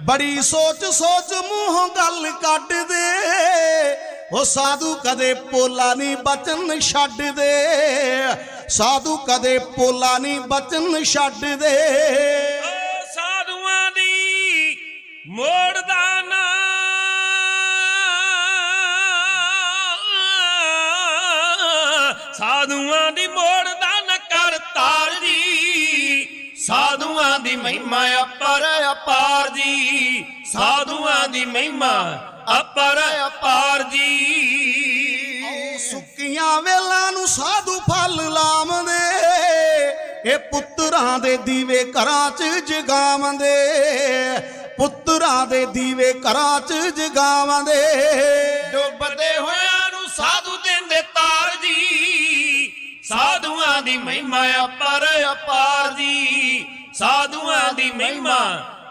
ਬੜੀ ਸੋਚ ਸੋਚ ਮੂੰਹੋਂ ਗੱਲ ਕੱਢਦੇ ਉਹ ਸਾਧੂ ਕਦੇ ਪੋਲਾ ਨਹੀਂ ਬਚਨ ਛੱਡ ਦੇ। ਸਾਧੂ ਕਦੇ ਪੋਲਾ ਨਹੀਂ ਬਚਨ ਛੱਡਦੇ ਓ ਸਾਧੂਆਂ ਦੀ ਮੋੜਦਾ ਨਾ। ਸਾਧੂਆਂ ਦੀ ਮੋੜਦਾ ਨਾ ਕਰਤਾਰ ਜੀ। ਸਾਧੂਆਂ ਦੀ ਮਹਿਮਾ ਅਪਰ ਅਪਾਰ ਜੀ ਸਾਧੂਆਂ ਦੀ ਮਹਿਮਾ ਅਪਰ ਅਪਾਰ ਜੀ। ਸੁੱਕੀਆਂ ਵੇਲਾਂ ਨੂੰ ਸਾਧੂ ਫਲ ਲਾਵੰਦੇ ਇਹ ਪੁੱਤਰਾਂ ਦੇ ਦੀਵੇ ਘਰਾਂ 'ਚ ਜਗਾਵੰਦੇ। ਪੁੱਤਰਾਂ ਦੇ ਦੀਵੇ ਘਰਾਂ 'ਚ ਜਗਾਵੰਦੇ। ਡੁੱਬਦੇ ਹੋਇਆਂ ਨੂੰ ਸਾਧੂ ਦਿੰਦੇ ਤਾਰ ਜੀ। ਸਾਧੂਆਂ ਦੀ ਮਹਿਮਾ ਅਪਰ ਅਪਾਰ ਜੀ। ਸਾਧੂਆਂ ਦੀ ਮਹਿਮਾ